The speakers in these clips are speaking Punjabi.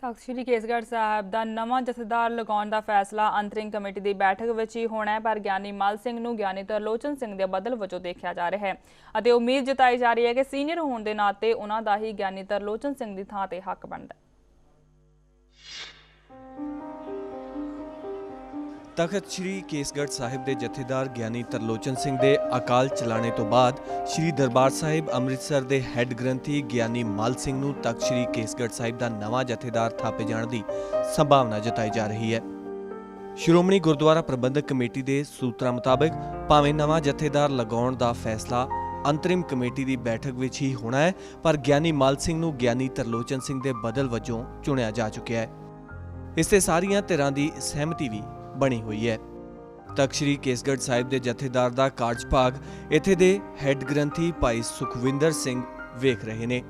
ਤਖਤ ਸ੍ਰੀ ਕੇਸਗੜ੍ਹ ਸਾਹਿਬ ਦਾ ਨਵਾਂ ਜਥੇਦਾਰ ਲਗਾਉਣ ਦਾ ਫੈਸਲਾ ਅੰਤਰਿੰਗ ਕਮੇਟੀ ਦੀ ਬੈਠਕ ਵਿੱਚ ਹੀ ਹੋਣਾ ਹੈ, ਪਰ ਗਿਆਨੀ ਮਲ ਸਿੰਘ ਨੂੰ ਗਿਆਨੀ ਤਰਲੋਚਨ ਸਿੰਘ ਦੇ ਬਦਲ ਵਜੋਂ ਦੇਖਿਆ ਜਾ ਰਿਹਾ ਹੈ ਅਤੇ ਉਮੀਦ ਜਤਾਈ ਜਾ ਰਹੀ ਹੈ ਕਿ ਸੀਨੀਅਰ ਹੋਣ ਦੇ ਨਾਤੇ ਉਹਨਾਂ ਦਾ ਹੀ ਗਿਆਨੀ ਤਰਲੋਚਨ ਸਿੰਘ ਦੀ ਥਾਂ ਤੇ ਹੱਕ ਬਣਦਾ ਹੈ। ਤਖਤ ਸ੍ਰੀ ਕੇਸਗੜ੍ਹ ਸਾਹਿਬ ਦੇ ਜਥੇਦਾਰ ਗਿਆਨੀ ਤਰਲੋਚਨ ਸਿੰਘ ਦੇ ਅਕਾਲ ਚਲਾਣੇ ਤੋਂ ਬਾਅਦ ਸ੍ਰੀ ਦਰਬਾਰ ਸਾਹਿਬ ਅੰਮ੍ਰਿਤਸਰ ਦੇ ਹੈੱਡ ਗ੍ਰੰਥੀ ਗਿਆਨੀ ਮਾਲ ਸਿੰਘ ਨੂੰ ਤਖਤ ਸ੍ਰੀ ਕੇਸਗੜ੍ਹ ਸਾਹਿਬ ਦਾ ਨਵਾਂ ਜਥੇਦਾਰ ਥਾਪੇ ਜਾਣ ਦੀ ਸੰਭਾਵਨਾ ਜਤਾਈ ਜਾ ਰਹੀ ਹੈ। ਸ਼੍ਰੋਮਣੀ ਗੁਰਦੁਆਰਾ ਪ੍ਰਬੰਧਕ ਕਮੇਟੀ ਦੇ ਸੂਤਰਾਂ ਮੁਤਾਬਕ ਭਾਵੇਂ ਨਵਾਂ ਜਥੇਦਾਰ ਲਗਾਉਣ ਦਾ ਫੈਸਲਾ ਅੰਤਰਿਮ ਕਮੇਟੀ ਦੀ ਬੈਠਕ ਵਿੱਚ ਹੀ ਹੋਣਾ ਹੈ, ਪਰ ਗਿਆਨੀ ਮਾਲ ਸਿੰਘ ਨੂੰ ਗਿਆਨੀ ਤਰਲੋਚਨ ਸਿੰਘ ਦੇ ਬਦਲ ਵਜੋਂ ਚੁਣਿਆ ਜਾ ਚੁੱਕਿਆ ਹੈ। ਇਸ ਤੇ ਸਾਰੀਆਂ ਧਿਰਾਂ ਦੀ ਸਹਿਮਤੀ ਵੀ ਬਣੀ ਹੋਈ ਹੈ। ਤਖਤ ਸ੍ਰੀ ਕੇਸਗੜ੍ਹ ਸਾਹਿਬ ਦੇ ਜਥੇਦਾਰ ਦਾ ਕਾਰਜਭਾਗ ਇੱਥੇ ਦੇ ਹੈੱਡ ਗ੍ਰੰਥੀ ਭਾਈ ਸੁਖਵਿੰਦਰ ਸਿੰਘ ਵੇਖ ਰਹੇ ਨੇ।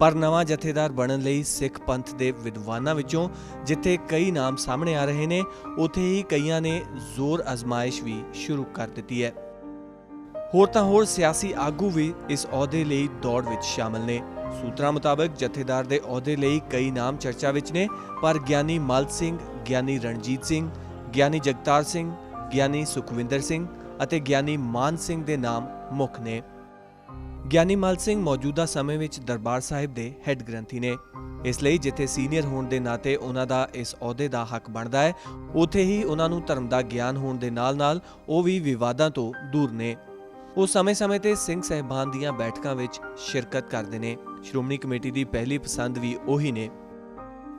ਪਰ ਨਵਾਂ ਜਥੇਦਾਰ ਬਣਨ ਲਈ ਸਿੱਖ ਪੰਥ ਦੇ ਵਿਦਵਾਨਾਂ ਵਿੱਚੋਂ ਜਿੱਥੇ ਕਈ ਨਾਮ ਸਾਹਮਣੇ ਆ ਰਹੇ ਨੇ, ਉੱਥੇ ਹੀ ਕਈਆਂ ਨੇ ਜ਼ੋਰ ਅਜ਼ਮਾਇਸ਼ ਵੀ ਸ਼ੁਰੂ ਕਰ ਦਿੱਤੀ ਹੈ। ਹੋਰ ਤਾਂ ਹੋਰ ਸਿਆਸੀ ਆਗੂ ਵੀ ਇਸ ਅਹੁਦੇ ਲਈ ਦੌੜ ਵਿੱਚ ਸ਼ਾਮਲ ਨੇ। ਸੂਤਰਾਂ ਮੁਤਾਬਕ ਜਥੇਦਾਰ ਦੇ ਅਹੁਦੇ ਲਈ ਕਈ ਨਾਮ ਚਰਚਾ ਵਿੱਚ ਨੇ, ਪਰ ਗਿਆਨੀ ਮਲ ਸਿੰਘ, ਗਿਆਨੀ ਰਣਜੀਤ ਸਿੰਘ ਗਿਆਨੀ ਜਗਤਾਰ ਸਿੰਘ, ਗਿਆਨੀ ਸੁਖਵਿੰਦਰ ਸਿੰਘ ਅਤੇ ਗਿਆਨੀ ਮਾਨ ਸਿੰਘ ਦੇ ਨਾਮ ਮੁੱਖ ਨੇ। ਗਿਆਨੀ ਮਲ ਸਿੰਘ ਮੌਜੂਦਾ ਸਮੇਂ ਵਿੱਚ ਦਰਬਾਰ ਸਾਹਿਬ ਦੇ ਹੈੱਡ ਗ੍ਰੰਥੀ ਨੇ। ਇਸ ਲਈ ਜਿੱਥੇ ਸੀਨੀਅਰ ਹੋਣ ਦੇ ਨਾਤੇ ਉਹਨਾਂ ਦਾ ਇਸ ਅਹੁਦੇ ਦਾ ਹੱਕ ਬਣਦਾ ਹੈ, ਉਥੇ ਹੀ ਉਹਨਾਂ ਨੂੰ ਧਰਮ ਦਾ ਗਿਆਨ ਹੋਣ ਦੇ ਨਾਲ-ਨਾਲ ਉਹ ਵੀ ਵਿਵਾਦਾਂ ਤੋਂ ਦੂਰ ਨੇ। ਉਹ ਸਮੇਂ-ਸਮੇਂ ਤੇ ਸਿੰਘ ਸਹਿਬਾਨ ਦੀਆਂ ਬੈਠਕਾਂ ਵਿੱਚ ਸ਼ਿਰਕਤ ਕਰਦੇ ਨੇ। ਸ਼੍ਰੋਮਣੀ ਕਮੇਟੀ ਦੀ ਪਹਿਲੀ ਪਸੰਦ ਵੀ ਉਹੀ ਨੇ।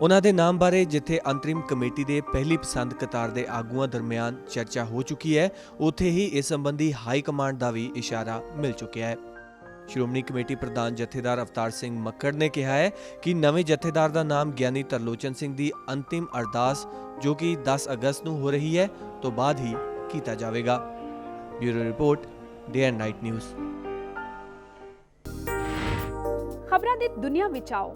ਉਹਨਾਂ ਦੇ ਨਾਮ ਬਾਰੇ ਜਿੱਥੇ ਅੰਤਰਿਮ ਕਮੇਟੀ ਦੇ ਪਹਿਲੀ ਪਸੰਦ ਕਤਾਰ ਦੇ ਆਗੂਆਂ ਦਰਮਿਆਨ ਚਰਚਾ ਹੋ ਚੁੱਕੀ ਹੈ, ਉੱਥੇ ਹੀ ਇਸ ਸੰਬੰਧੀ ਹਾਈ ਕਮਾਂਡ ਦਾ ਵੀ ਇਸ਼ਾਰਾ ਮਿਲ ਚੁੱਕਿਆ ਹੈ। ਸ਼੍ਰੋਮਣੀ ਕਮੇਟੀ ਪ੍ਰਧਾਨ ਜਥੇਦਾਰ ਅਵਤਾਰ ਸਿੰਘ ਮੱਕੜ ਨੇ ਕਿਹਾ ਹੈ ਕਿ ਨਵੇਂ ਜਥੇਦਾਰ ਦਾ ਨਾਮ ਗਿਆਨੀ ਤਰਲੋਚਨ ਸਿੰਘ ਦੀ ਅੰਤਿਮ ਅਰਦਾਸ, ਜੋ ਕਿ 10 ਅਗਸਤ ਨੂੰ ਹੋ ਰਹੀ ਹੈ, ਤੋਂ ਬਾਅਦ ਹੀ ਕੀਤਾ ਜਾਵੇਗਾ। Bureau report day and night news. ਖਬਰਾਂ ਦੀ ਦੁਨੀਆ ਵਿੱਚ ਆਓ।